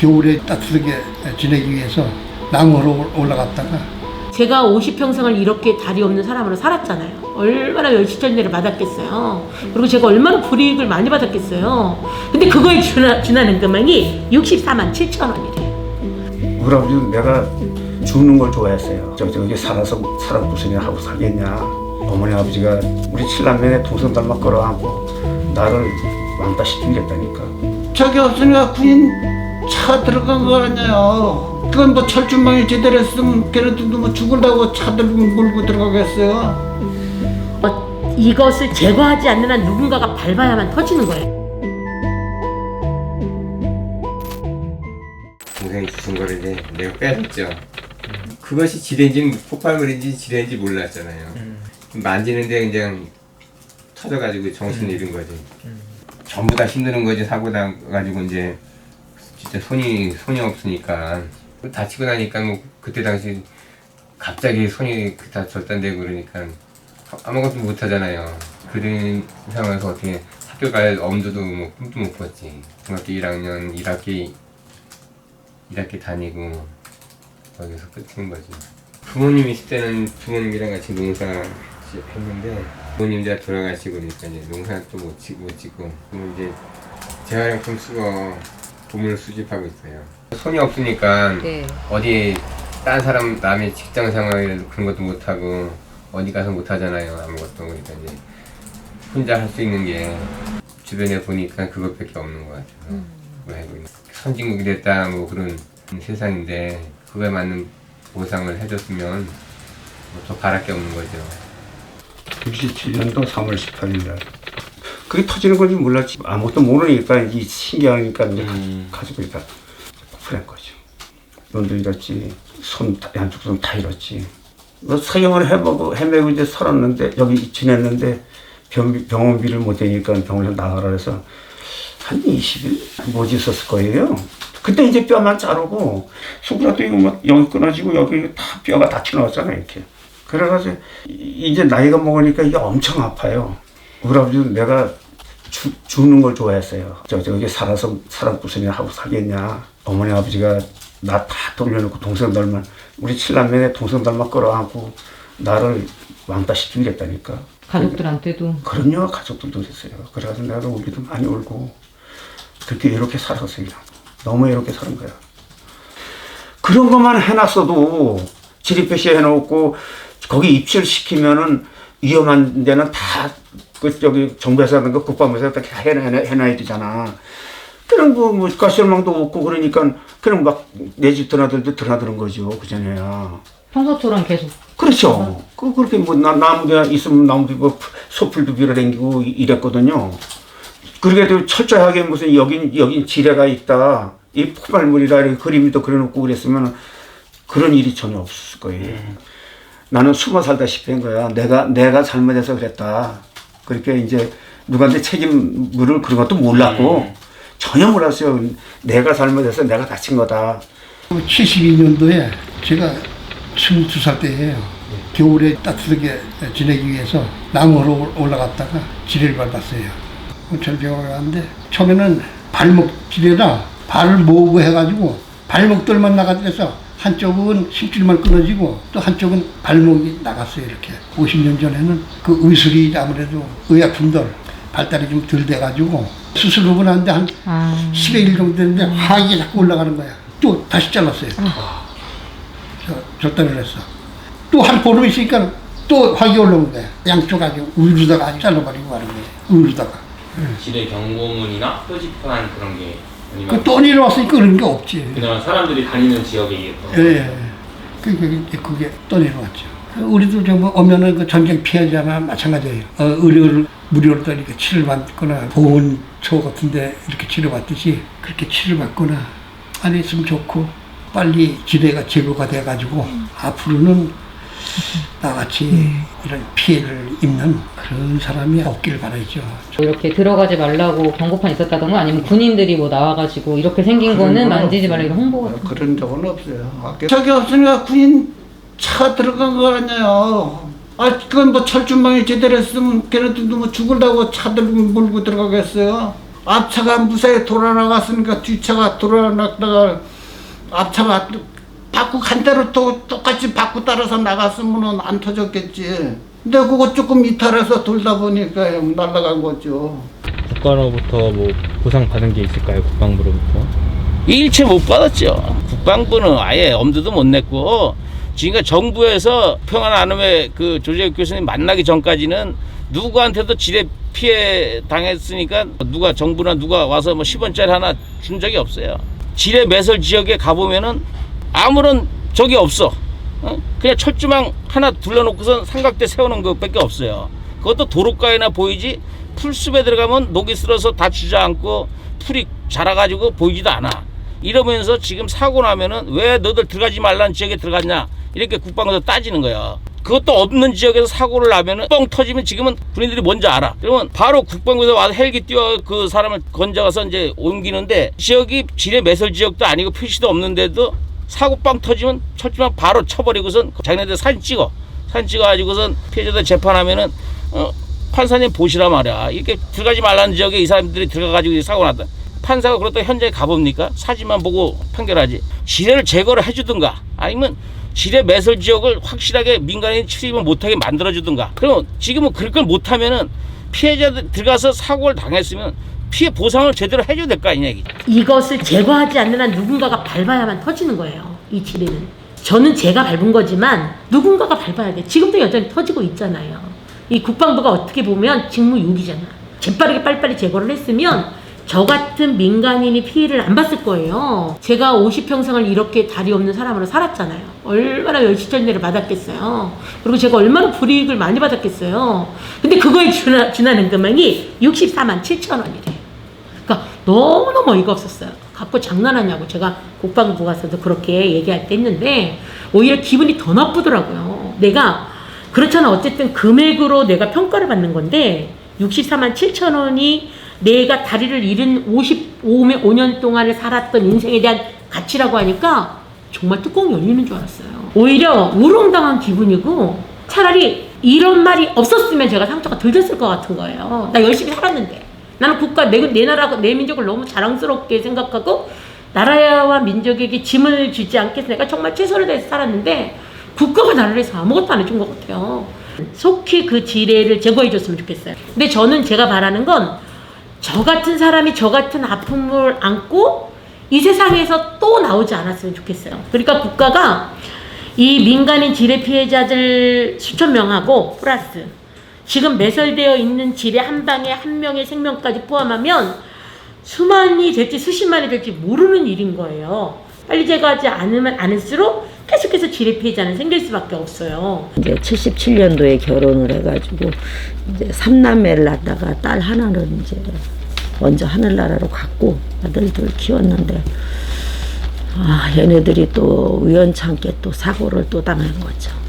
겨울에 따뜻하게 지내기 위해서 나무로 올라갔다가 제가 50평생을 이렇게 다리 없는 사람으로 살았잖아요. 얼마나 멸시절매를 받았겠어요. 그리고 제가 얼마나 불이익을 많이 받았겠어요. 근데 그거에 준하, 준하는 금액이 64만 7천 원이래요. 우리 아버지는 내가 죽는 걸 좋아했어요. 저, 저기 살아서 사람 무슨 일 하고 살겠냐. 어머니 아버지가 우리 칠남매의 동선 닮아 끌어안고 나를 왕따 시키겠다니까. 저기 없으니까 군인 차 들어간 거 아니에요. 그건 뭐 철쭉망이 제대로 했으면 걔네들도 뭐 죽으려고 차들 몰고 들어가겠어요. 어, 이것을 제거하지 않는 한 누군가가 밟아야만 터지는 거예요. 동생이 주신 거를 이제 내가 뺏었죠. 그것이 지뢰인지는 폭발물인지 지뢰인지 몰랐잖아요. 만지는데 그냥 터져가지고 정신 잃은 거지. 전부 다 힘드는 거지 사고 나가지고 이제 진짜 손이 손이 없으니까 다치고 나니까 뭐 그때 당시 갑자기 손이 그다 절단되고 그러니까 아무것도 못 하잖아요. 그런 상황에서 어떻게 학교 갈 엄두도 뭐 꿈도 못 꿨지. 중학교 1학년 1학기 1학기 다니고 거기서 끝인 거지. 부모님 있을 때는 부모님이랑 같이 농사 지- 했는데 부모님 다 돌아가시고 그러니까 이제 농사 또못 짓고 못 짓고 이제 재활용품 쓰고 보물 수집하고 있어요. 손이 없으니까 네. 어디 딴 사람 남의 직장 생활 그런 것도 못 하고 어디 가서 못 하잖아요 아무것도 그러니까 이제 혼자 할 수 있는 게 주변에 보니까 그것밖에 없는 것 같아요. 왜 선진국이 됐다 뭐 그런 세상인데 그거에 맞는 보상을 해줬으면 뭐더 바랄 게 없는 거죠. 67년도 3월 18일 날. 그게 터지는 건지 몰랐지. 아무것도 모르니까 이 신기하니까 이제 가- 가지고 있다. 폭발한 거죠. 눈도 잃었지. 손, 다- 양쪽 손 다 잃었지. 뭐 사경을 해보고 헤매고 이제 살았는데 여기 지냈는데 병, 병원비를 못 대니까 병원에서 나가라 해서 한 20일 못 있었을 거예요. 그때 이제 뼈만 자르고 손가락도 이거 막 여기 끊어지고 여기 다 뼈가 다 튀어나왔잖아요 이렇게. 그래가지고 이- 이제 나이가 먹으니까 이게 엄청 아파요. 우리 아버지는 내가 죽, 죽는 걸 좋아했어요. 저, 저기 살아서 사람 일 하고 살겠냐. 어머니 아버지가 나 다 돌려놓고 동생 닮아, 우리 칠남매의 동생 닮아 끌어안고 나를 왕따 시키겠다니까. 가족들한테도 그럼요, 가족들도 그랬어요. 그래가지고 내가 울기도 많이 울고, 그렇게 이렇게 살았어요. 너무 이렇게 사는 거야. 그런 것만 해놨어도 지리표시 해놓고 거기 입실 시키면은 위험한 데는 다 그 저기 정부에서 하는 거 국방부에서 다 해놔, 해놔야 되잖아. 그런 거, 뭐, 가시망도 없고 그러니까 그냥 막 내 집 드나들도 드나드는 거죠. 그전에야. 평소처럼 계속 그렇죠. 그, 그렇게 뭐, 나, 나무가 있으면 나무도 뭐, 소풀도 밀어댕기고 이- 이랬거든요. 그렇게도 철저하게 무슨 여긴, 여긴 지뢰가 있다. 이 폭발물이다. 이렇게 그림도 그려놓고 그랬으면 그런 일이 전혀 없을 거예요. 나는 숨어 살다시피 한 거야. 내가, 내가 잘못해서 그랬다. 그렇게 이제 누구한테 책임 물을 그런 것도 몰랐고 전혀 몰랐어요. 내가 잘못해서 내가 다친 거다. 72년도에 제가 22살 때예요. 겨울에 따뜻하게 지내기 위해서 나무로 올라갔다가 지뢰를 밟았어요. 전병원에 갔는데 처음에는 발목 지뢰라 발을 모으고 해가지고 발목들만 나가서 한쪽은 심줄만 끊어지고 또 한쪽은 발목이 나갔어요 이렇게 50년 전에는 그 의술이 아무래도 의약품들 발달이 좀 덜 돼가지고 수술하고 나는데 한 아, 10여 일 정도 됐는데 화학이 자꾸 올라가는 거야. 또 다시 잘랐어요. 저, 절단을 했어. 또 한 보름 있으니까 또 화학이 올라오는 거야. 양쪽 아주 우르다가 아주 잘라버리고 가는 거예요. 우르다가. 지뢰 경고문이나 표지판 그런 게 아니면 그또 내려왔으니까 그런 게 없지. 그냥 사람들이 다니는 지역에 예, 예. 그, 그, 그게 또 내려왔죠. 우리도 저뭐 오면은 그 전쟁 피해자나 마찬가지예요. 어, 의료를 무료로 또 이렇게 치료받거나 보훈처 같은데 이렇게 치료받듯이 그렇게 치료받거나 안 했으면 좋고 빨리 지뢰가 제거가 돼가지고 앞으로는 나같이 이런 피해를 입는 그런 사람이 없기를 바라죠. 뭐 이렇게 들어가지 말라고 경고판 있었다던가 아니면 군인들이 뭐 나와가지고 이렇게 생긴 거는 만지지 말라 이런 홍보 같은 거. 그런 적은 없어요. 저기 없으니까 군인 차 들어간 거 아니에요. 아, 그건 뭐 철쭉망이 제대로 했으면 걔네들도 뭐 죽으려고 차들 몰고 들어가겠어요. 앞차가 무사히 돌아나갔으니까 뒷차가 돌아나다가 앞차가 바꾸 간 대로 또 똑같이 바꾸 따라서 나갔으면 안 터졌겠지. 근데 그거 조금 이탈해서 돌다 보니까 날아간 거죠. 국가로부터 뭐 보상 받은 게 있을까요? 국방부로부터? 일체 못 받았죠. 국방부는 아예 엄두도 못 냈고 지금까 정부에서 평안 안음의 그 조재욱 교수님 만나기 전까지는 누구한테도 지뢰 피해 당했으니까 누가 정부나 누가 와서 뭐 10원짜리 하나 준 적이 없어요. 지뢰 매설 지역에 가보면은 아무런 적이 없어. 어? 그냥 철조망 하나 둘러놓고선 삼각대 세우는 것밖에 없어요. 그것도 도로가에나 보이지 풀숲에 들어가면 녹이 쓸어서 다 주저앉고 풀이 자라가지고 보이지도 않아. 이러면서 지금 사고 나면은 왜 너들 들어가지 말라는 지역에 들어갔냐 이렇게 국방부에서 따지는 거야. 그것도 없는 지역에서 사고를 나면은 뻥 터지면 지금은 군인들이 뭔지 알아. 그러면 바로 국방부에서 와서 헬기 띄워 그 사람을 건져가서 이제 옮기는데 지역이 지뢰 매설 지역도 아니고 표시도 없는데도 사고 빵 터지면 철조망 바로 쳐버리고선 자기네들 사진 찍어. 사진 찍어가지고선 피해자들 재판하면은 어, 판사님 보시라 말이야. 이렇게 들어가지 말라는 지역에 이 사람들이 들어가가지고 사고 났다. 판사가 그렇다 현장에 가봅니까? 사진만 보고 판결하지. 지뢰를 제거를 해주든가 아니면 지뢰 매설 지역을 확실하게 민간인 출입을 못하게 만들어주든가. 그러면 지금은 그걸 걸 못하면은 피해자들 들어가서 사고를 당했으면 피해 보상을 제대로 해줘야 될 거 아니냐 이게. 이것을 제거하지 않는 한 누군가가 밟아야만 터지는 거예요. 이 지뢰는. 저는 제가 밟은 거지만 누군가가 밟아야 돼. 지금도 여전히 터지고 있잖아요. 이 국방부가 어떻게 보면 직무유기잖아. 재빠르게 빨리빨리 제거를 했으면 저 같은 민간인이 피해를 안 봤을 거예요. 제가 50평생을 이렇게 다리 없는 사람으로 살았잖아요. 얼마나 열시절내를 받았겠어요. 그리고 제가 얼마나 불이익을 많이 받았겠어요. 근데 그거에 준하, 준하는 금액이 64만 7천 원이래요. 너무너무 어이가 없었어요. 갖고 장난하냐고 제가 국방부 가서도 그렇게 얘기할 때 했는데 오히려 기분이 더 나쁘더라고요. 내가 그렇잖아 어쨌든 금액으로 내가 평가를 받는 건데 64만 7천 원이 내가 다리를 잃은 55년 동안을 살았던 인생에 대한 가치라고 하니까 정말 뚜껑이 열리는 줄 알았어요. 오히려 우롱당한 기분이고 차라리 이런 말이 없었으면 제가 상처가 덜 됐을 것 같은 거예요. 나 열심히 살았는데. 나는 국가, 내, 내 나라, 내 민족을 너무 자랑스럽게 생각하고 나라와 민족에게 짐을 주지 않겠어. 내가 정말 최선을 다해서 살았는데 국가가 나를 위해서 아무것도 안 해준 것 같아요. 속히 그 지뢰를 제거해 줬으면 좋겠어요. 근데 저는 제가 바라는 건 저 같은 사람이 저 같은 아픔을 안고 이 세상에서 또 나오지 않았으면 좋겠어요. 그러니까 국가가 이 민간인 지뢰 피해자들 수천 명하고 플러스 지금 매설되어 있는 지뢰 한 방에 한 명의 생명까지 포함하면 수만이 될지 수십만이 될지 모르는 일인 거예요. 빨리 제거하지 않으면 않을수록 계속해서 지뢰 피해자는 생길 수밖에 없어요. 이제 77년도에 결혼을 해가지고 이제 삼남매를 낳다가 딸 하나는 이제 먼저 하늘나라로 갔고 아들들 키웠는데 아 얘네들이 또 우연찮게 또 사고를 또 당한 거죠.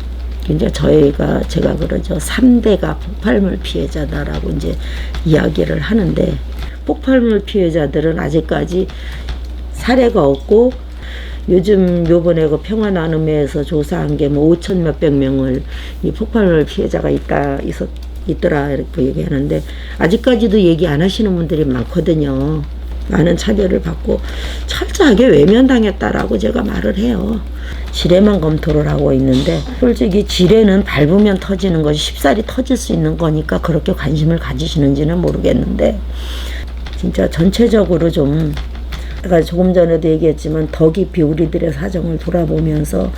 이제 저희가 제가 그러죠. 3대가 폭발물 피해자다라고 이제 이야기를 하는데 폭발물 피해자들은 아직까지 사례가 없고 요즘 요번에 그 평화나눔회에서 조사한 게 뭐 5천 몇백 명을 이 폭발물 피해자가 있다 있었 있더라 이렇게 얘기하는데 아직까지도 얘기 안 하시는 분들이 많거든요. 많은 차별을 받고 철저하게 외면당했다라고 제가 말을 해요. 지뢰만 검토를 하고 있는데 솔직히 지뢰는 밟으면 터지는 것이 쉽사리 터질 수 있는 거니까 그렇게 관심을 가지시는지는 모르겠는데 진짜 전체적으로 좀 제가 조금 전에도 얘기했지만 더 깊이 우리들의 사정을 돌아보면서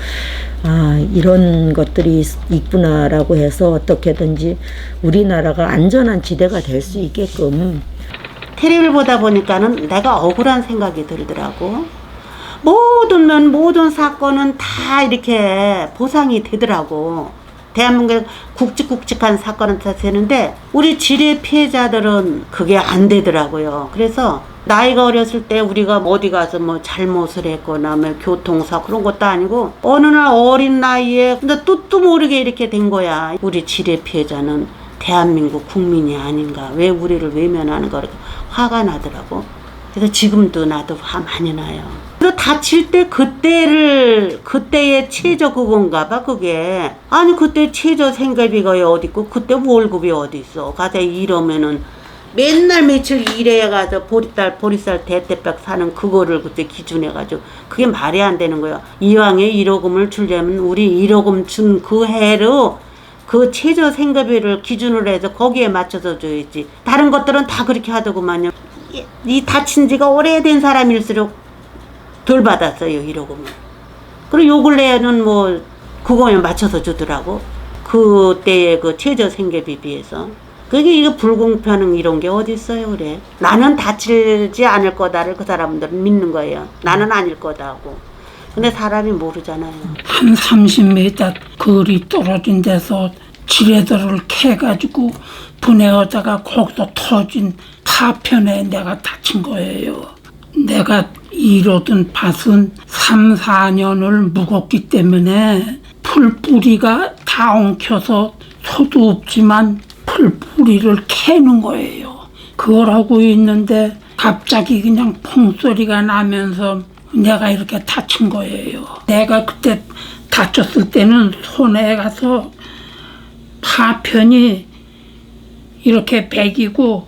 아 이런 것들이 있- 있구나라고 해서 어떻게든지 우리나라가 안전한 지대가 될 수 있게끔 테레비를 보다 보니까는 내가 억울한 생각이 들더라고. 모든 면 모든 사건은 다 이렇게 보상이 되더라고. 대한민국에 굵직굵직한 사건은 다 되는데 우리 지뢰 피해자들은 그게 안 되더라고요. 그래서 나이가 어렸을 때 우리가 어디 가서 뭐 잘못을 했거나 뭐 교통사 그런 것도 아니고 어느 날 어린 나이에 근데 뜻도 모르게 이렇게 된 거야. 우리 지뢰 피해자는 대한민국 국민이 아닌가. 왜 우리를 외면하는 가 화가 나더라고. 그래서 지금도 나도 화 많이 나요. 그래서 다칠 때 그때를 그때의 최저 그건가 봐 그게 아니 그때 최저 생계비가 어디 있고 그때 월급이 어디 있어 가자 이러면은 맨날 며칠 일해가지고 보리쌀 보리쌀 대대백 사는 그거를 그때 기준해 가지고 그게 말이 안 되는 거야. 이왕에 1호금을 주려면 우리 1호금 준 그 해로 그 최저 생계비를 기준으로 해서 거기에 맞춰서 줘야지. 다른 것들은 다 그렇게 하더구만요. 이, 이 다친 지가 오래된 사람일수록 덜 받았어요 1호금을. 그리고 요 근래에는 뭐 그거에 맞춰서 주더라고. 그때의 그 최저 생계비 비해서. 그게 이거 불공평 이런 게 어디 있어요 그래. 나는 다치지 않을 거다를 그 사람들은 믿는 거예요. 나는 아닐 거다 하고. 근데 사람이 모르잖아요. 한 30m 거리 떨어진 데서 지뢰들을 캐가지고 분해하다가 거기서 터진 파편에 내가 다친 거예요. 내가 이로든 밭은 3, 4년을 묵었기 때문에 풀뿌리가 다 엉켜서 소도 없지만 풀뿌리를 캐는 거예요. 그걸 하고 있는데 갑자기 그냥 퐁소리가 나면서 내가 이렇게 다친 거예요. 내가 그때 다쳤을 때는 손에 가서 파편이 이렇게 백이고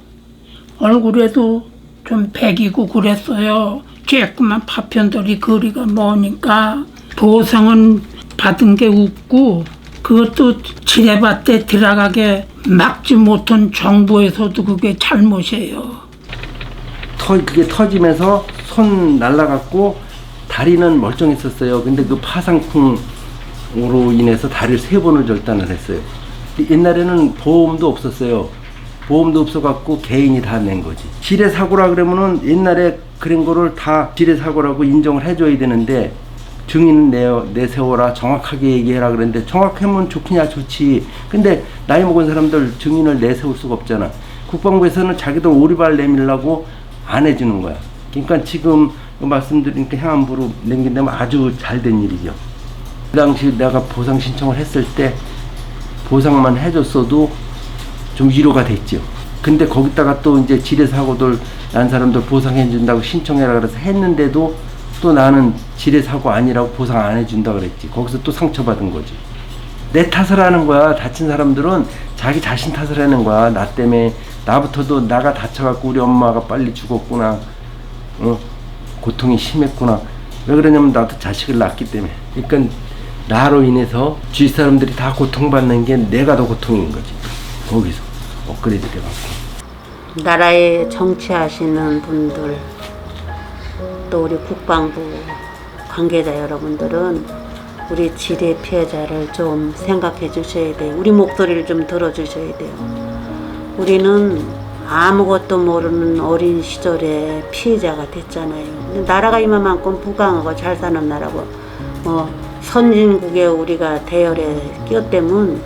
얼굴에도 좀 백이고 그랬어요. 쬐끄만 파편들이 거리가 머니까 보상은 받은 게 없고 그것도 지뢰밭에 들어가게 막지 못한 정부에서도 그게 잘못이에요. 터 그게 터지면서 손 날라갔고 다리는 멀쩡했었어요. 근데 그 파상풍으로 인해서 다리를 세 번을 절단을 했어요. 옛날에는 보험도 없었어요. 보험도 없어갖고 개인이 다 낸 거지. 지뢰 사고라 그러면은 옛날에 그런 거를 다 지뢰 사고라고 인정을 해줘야 되는데 증인은 내, 내세워라 정확하게 얘기해라 그랬는데 정확하면 좋겠냐 좋지. 근데 나이 먹은 사람들 증인을 내세울 수가 없잖아. 국방부에서는 자기들 오리발 내밀라고 안 해주는 거야. 그러니까 지금 말씀드린 그 행안부로 넘긴다면 아주 잘 된 일이죠. 그 당시 내가 보상 신청을 했을 때 보상만 해줬어도 좀 위로가 됐죠. 근데 거기다가 또 이제 지뢰 사고들 난 사람들 보상해 준다고 신청해라 그래서 했는데도 또 나는 지뢰 사고 아니라고 보상 안 해준다 그랬지. 거기서 또 상처받은 거지. 내 탓을 하는 거야. 다친 사람들은 자기 자신 탓을 하는 거야. 나 때문에 나부터도 나가 다쳐갖고 우리 엄마가 빨리 죽었구나. 어? 고통이 심했구나. 왜 그러냐면 나도 자식을 낳기 때문에. 그러니까 나로 인해서 주위 사람들이 다 고통받는 게 내가 더 고통인 거지. 거기서 업그레이드 돼갖고. 나라에 정치하시는 분들 또 우리 국방부 관계자 여러분들은 우리 지뢰 피해자를 좀 생각해 주셔야 돼요. 우리 목소리를 좀 들어 주셔야 돼요. 우리는 아무것도 모르는 어린 시절에 피해자가 됐잖아요. 나라가 이만큼 부강하고 잘 사는 나라고 뭐 선진국에 우리가 대열에 끼었다면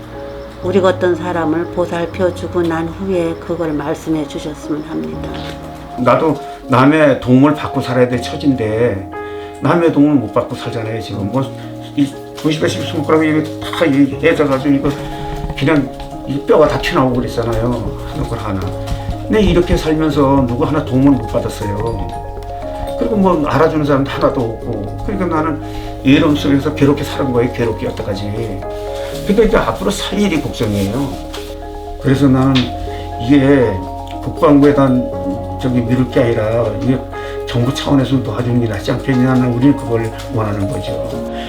우리 같은 사람을 보살펴 주고 난 후에 그걸 말씀해 주셨으면 합니다. 나도 남의 도움을 받고 살아야 될 처진데 남의 도움을 못 받고 살잖아요 지금 뭐이 90에서 손가락 이게 다 해져가지고 이거 그냥 이 뼈가 다 튀어나오고 그랬잖아요. 하는 걸 하나. 근데 이렇게 살면서 누구 하나 도움을 못 받았어요. 그리고 뭐 알아주는 사람도 하나도 없고. 그러니까 나는 예름 속에서 괴롭게 사는 거예요. 괴롭게 여태까지. 그러니까 이제 앞으로 살 일이 걱정이에요. 그래서 나는 이게 국방부에 대한 저기 미룰 게 아니라 이게 정부 차원에서 도와주는 게 낫지 않겠냐는 우리는 그걸 원하는 거죠.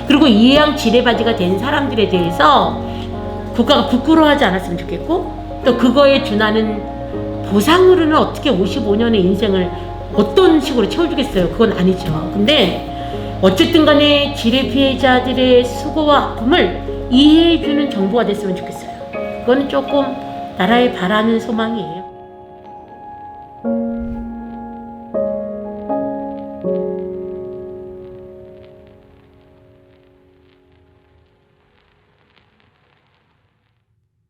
그리고 이해양 지뢰바지가 된 사람들에 대해서 국가가 부끄러워하지 않았으면 좋겠고 또 그거에 준하는 보상으로는 어떻게 55년의 인생을 어떤 식으로 채워주겠어요? 그건 아니죠. 근데 어쨌든 간에 지뢰 피해자들의 수고와 아픔을 이해해주는 정부가 됐으면 좋겠어요. 그거는 조금 나라에 바라는 소망이에요.